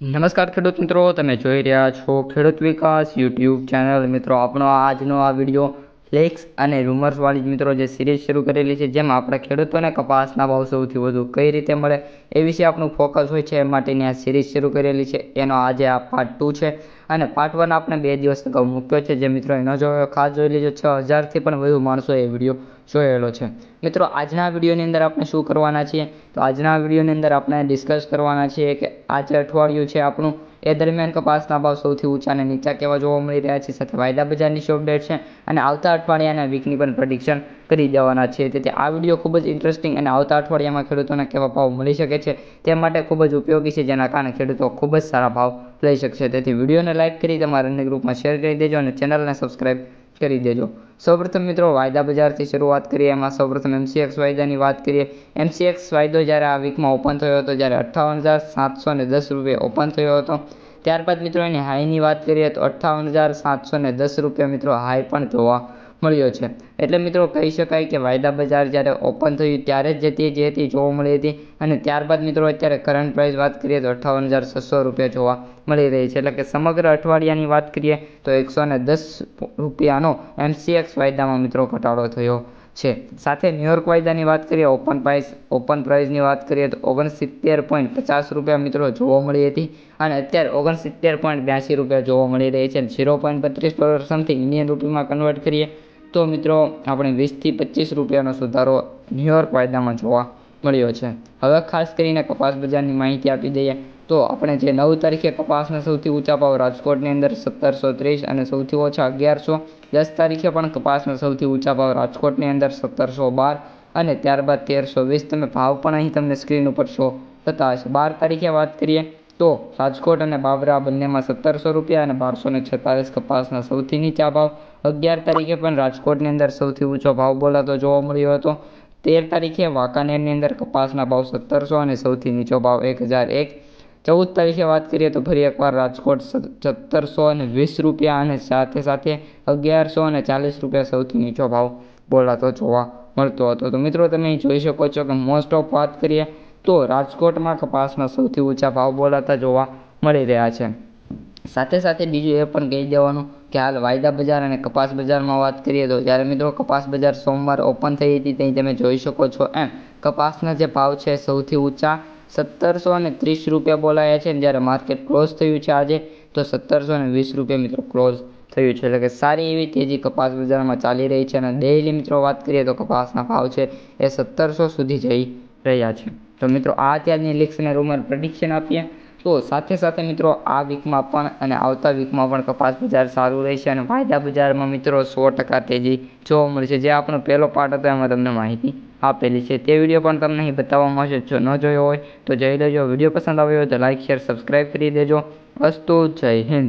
નમસ્કાર ખેડૂત મિત્રો, તમે જોઈ રહ્યા છો ખેડૂત વિકાસ યુટ્યુબ ચેનલ. મિત્રો આપણો આજનો આ વીડિયો ફ્લેક્સ અને રૂમર્સવાળી મિત્રો જે સિરીઝ શરૂ કરેલી છે, જેમાં આપણે ખેડૂતોને કપાસના ભાવ સૌથી વધુ કઈ રીતે મળે એ વિશે આપણું ફોકસ હોય છે, એ માટેની આ સિરીઝ શરૂ કરેલી છે. એનો આજે આ પાર્ટ ટુ છે અને પાર્ટ વન આપણે બે દિવસ અગાઉ મૂક્યો છે. જે મિત્રોએ ન જોયો ખાસ જોઈ લેજો, છ હજારથી પણ વધુ માણસોએ એ વીડિયો જોયેલો છે. મિત્રો, આજના વિડીયોની અંદર આપણે શું કરવાના છીએ? તો આજના વિડીયોની અંદર આપણે ડિસ્કસ કરવાના છીએ કે આ જે અઠવાડિયું છે આપણું. એ દરમિયાન કપાસના ભાવ સૌથી ઊંચા અને નીચા કેવા જોવા મળી રહ્યા છે સાથે વાયદા બજારની શું અપડેટ છે અને આવતા અઠવાડિયાના વીકની પણ પ્રડિક્શન કરી દેવાના છે. તેથી આ વીડિયો ખૂબ જ ઇન્ટરેસ્ટિંગ અને આવતા અઠવાડિયામાં ખેડૂતોને કેવા ભાવ મળી શકે છે તે માટે ખૂબ જ ઉપયોગી છે, જેના કારણે ખેડૂતો ખૂબ જ સારા ભાવ લઈ શકશે. તેથી વિડીયોને લાઇક કરી, તમારા અન્ય ગ્રુપમાં શેર કરી દેજો અને ચેનલને સબસ્ક્રાઈબ કરી દેજો. સૌપ્રથમ મિત્રો, વાયદા બજારથી શરૂઆત કરીએ. એમાં સૌપ્રથમ એમસીએક્સ વાયદાની વાત કરીએ. એમસીએક્સ વાયદો જ્યારે આ વીકમાં ઓપન થયો હતો, જ્યારે અઠ્ઠાવન હજાર સાતસો ને દસ રૂપિયા ઓપન થયો હતો. ત્યારબાદ મિત્રો, એની હાઈની વાત કરીએ તો અઠ્ઠાવન હજાર સાતસો ને દસ રૂપિયા મિત્રો હાઈ પણ જોવા મળ્યો છે. એટલે મિત્રો કહી શકાય કે વાયદા બજાર જ્યારે ઓપન થયું ત્યારે જ જતી જે હતી જોવા મળી હતી અને ત્યારબાદ મિત્રો અત્યારે કરંટ પ્રાઇસ વાત કરીએ તો અઠ્ઠાવન હજાર છસો રૂપિયા જોવા મળી રહી છે. એટલે કે સમગ્ર અઠવાડિયાની વાત કરીએ તો એકસો ને દસ રૂપિયાનો એમસીએક્સ વાયદામાં મિત્રો ઘટાડો થયો છે. સાથે ન્યુયોર્ક વાયદાની વાત કરીએ ઓપન પ્રાઇસ ઓપન પ્રાઇસની વાત કરીએ તો ઓગણસિત્તેર પોઈન્ટ પચાસ રૂપિયા મિત્રો જોવા મળી હતી અને અત્યારે ઓગણસિત્તેર પોઈન્ટ બ્યાસી રૂપિયા જોવા મળી રહી છે. ઝીરો પોઈન્ટ બત્રીસ ડોલર ઇન્ડિયન રૂપીમાં કન્વર્ટ કરીએ તો મિત્રો, આપણે વીસથી પચીસ રૂપિયાનો સુધારો ન્યુયોર્ક વાયદામાં જોવા મળ્યો છે. હવે ખાસ કરીને કપાસ બજારની માહિતી આપી દઈએ, તો આપણે જે નવ તારીખે કપાસના સૌથી ઊંચા ભાવ રાજકોટની અંદર સત્તરસો ત્રીસ અને સૌથી ઓછા અગિયારસો, દસ તારીખે પણ કપાસના સૌથી ઊંચા ભાવ રાજકોટની અંદર સત્તરસો બાર અને ત્યારબાદ તેરસો વીસ. તમે ભાવ પણ અહીં તમને સ્ક્રીન ઉપર શો થતા હશે. બાર તારીખે વાત કરીએ તો રાજકોટ અને બાબરા બંનેમાં સત્તરસો રૂપિયા અને બારસો ને છેતાલીસ કપાસના સૌથી નીચા ભાવ. અગિયાર તારીખે પણ રાજકોટની અંદર સૌથી ઊંચો ભાવ બોલાતો જોવા મળ્યો હતો. તેર તારીખે વાંકાનેરની અંદર કપાસના ભાવ સત્તરસો અને સૌથી નીચો ભાવ એક હજાર એક. ચૌદ તારીખે વાત કરીએ તો ફરી એકવાર રાજકોટ સત્તરસો અને વીસ રૂપિયા અને સાથે સાથે અગિયારસો અને ચાલીસ રૂપિયા સૌથી નીચો ભાવ બોલાતો જોવા મળતો હતો. તો મિત્રો, તમે જોઈ શકો છો કે મોસ્ટ ઓફ વાત કરીએ તો રાજકોટમાં કપાસના સૌથી ઊંચા ભાવ બોલાતા જોવા મળી રહ્યા છે. સાથે સાથે બીજું એ પણ કહી દેવાનું કે હાલ વાયદા બજાર અને કપાસ બજારમાં વાત કરીએ તો જ્યારે મિત્રો કપાસ બજાર સોમવાર ઓપન થઈ હતી ત્યાં તમે જોઈ શકો છો એમ, કપાસના જે ભાવ છે સૌથી ઊંચા સત્તરસો અને ત્રીસ રૂપિયા બોલાયા છે જ્યારે માર્કેટ ક્લોઝ થયું છે આજે તો સત્તરસો અને વીસ રૂપિયા મિત્રો ક્લોઝ થયું છે. એટલે કે સારી એવી તેજી કપાસ બજારમાં ચાલી રહી છે અને ડેઇલી મિત્રો વાત કરીએ તો કપાસના ભાવ છે એ સત્તરસો સુધી જઈ રહ્યા છે. તો મિત્રો, આ અત્યારની લિક્સ અને રૂમર પ્રેડિક્શન આપીએ. તો સાથે સાથે મિત્રો, આ વીકમાં પણ અને આવતા વીકમાં પણ કપાસ બજાર સારું રહેશે અને વાયદા બજારમાં મિત્રો સો ટકા તેજી જોવા મળશે. જે આપણો પહેલો પાર્ટ હતો, એમાં તમને માહિતી આપેલી છે. તે વીડિયો પણ તમને અહીં બતાવવામાં આવશે. જો ન જોયો હોય, તો જઈ લેજો. વીડિયો પસંદ આવ્યો હોય, તો લાઇક શેર સબસ્ક્રાઈબ કરી દેજો. અસ્તુ, જય હિન્દ.